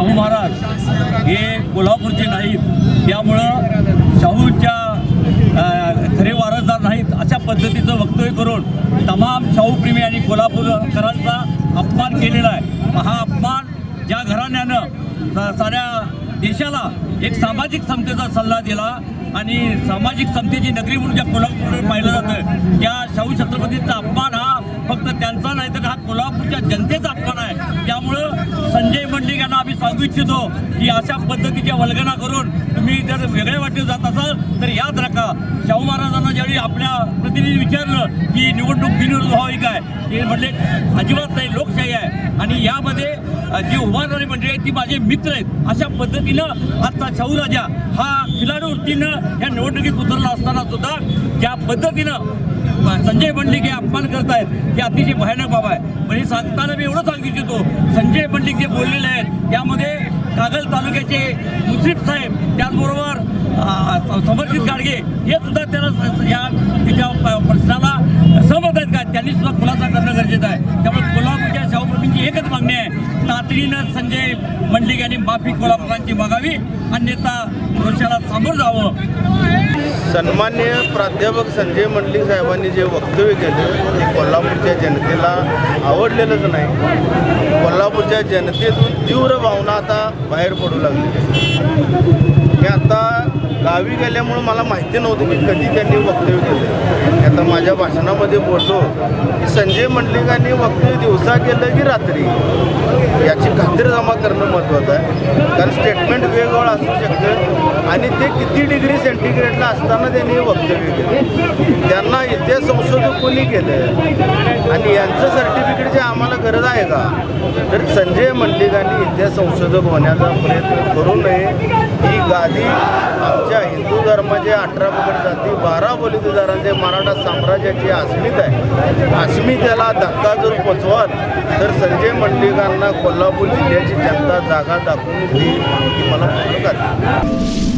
शाहू महाराज हे कोल्हापूरचे नाहीत. त्यामुळं शाहूच्या खरे वारसदार नाहीत अशा पद्धतीचं वक्तव्य करून तमाम शाहूप्रेमी आणि कोल्हापूरकरांचा अपमान केलेला आहे. हा अपमान ज्या घराण्यानं सा- साऱ्या देशाला एक सामाजिक समतेचा सल्ला दिला आणि सामाजिक समतेची नगरी म्हणून ज्या कोल्हापूरकडे पाहिलं जातं त्या शाहू छत्रपतींचा अपमान हा फक्त त्यांचा नाही तर हा कोल्हापूरच्या जनतेचा अपमान आहे. त्यामुळं सांगू इच्छितो की अशा पद्धतीच्या वल्गना करून तुम्ही जर वेगळे वाटेल जात असाल तर याद राखा शाहू महाराजांना ज्यावेळी आपल्या प्रतिनिधी विचारलं की निवडणूक बिनविरोध व्हावी काय ते म्हटले अजिबात नाही लोकशाही आहे. आणि यामध्ये जी उभारणारी मंडळी आहेत ती माझे मित्र आहेत. अशा पद्धतीनं आत्ता शाहू राजा हा खिलाडू वृत्तीनं या निवडणुकीत उतरला असताना सुद्धा ज्या पद्धतीनं संजय मंडलिक हे अपमान करतायत हे अतिशय भयानक बाब आहे. म्हणजे सांगताना मी एवढं सांगू इच्छितो संजय मंडलिक जे बोललेले आहेत त्यामध्ये कागल तालुक्याचे मुश्रीफ साहेब त्याचबरोबर समर्जित गाडगे हे सुद्धा त्याला या तिच्या प- प्रश्नाला सहमत आहेत का त्यांनी सुद्धा खुलासा करणं गरजेचं आहे त्यामुळे कोल्हापूरच्या शाहूप्रभूंची एकच मागणी आहे तातडीनं संजय मंडलिक यांनी माफी कोल्हापुरांची मागावी अन्यथा वर्षाला सामोरं जावं. सन्मान्य प्राध्यापक संजय मंडलिक साहेबांनी जे वक्तव्य केलं ते कोल्हापूरच्या जनतेला आवडलेलंच नाही. कोल्हापूरच्या जनतेतून तीव्र भावना आता बाहेर पडू लागली. मी आता गावी गेल्यामुळं मला माहिती नव्हतं की कधी त्यांनी वक्तव्य केलं. माझ्या भाषणामध्ये बोललो की संजय मंडलिकांनी वक्तव्य दिवसा केलं की रात्री? याची खात्री जमा करणं महत्त्वाचं आहे. कारण स्टेटमेंट वेगवेगळं असू शकतं आणि ते किती डिग्री सेंटीग्रेडला असताना त्यांनी हे वक्तव्य केलं. त्यांना इतिहास संशोधक कोणी केलं आणि यांचं सर्टिफिकेटची आम्हाला गरज आहे का? तर संजय मंडलिकांनी इतिहास संशोधक होण्याचा प्रयत्न करू नये. गादी आमच्या हिंदू धर्माचे अठरा पगड जाती बारा बलिदारांचे मराठा साम्राज्याची अस्मित आहे अस्मितेला धक्का जर पोचवाल तर संजय मंडलिकांना कोल्हापूर जिल्ह्याची जनता जागा दाखवून देईल ही मला पूर्ण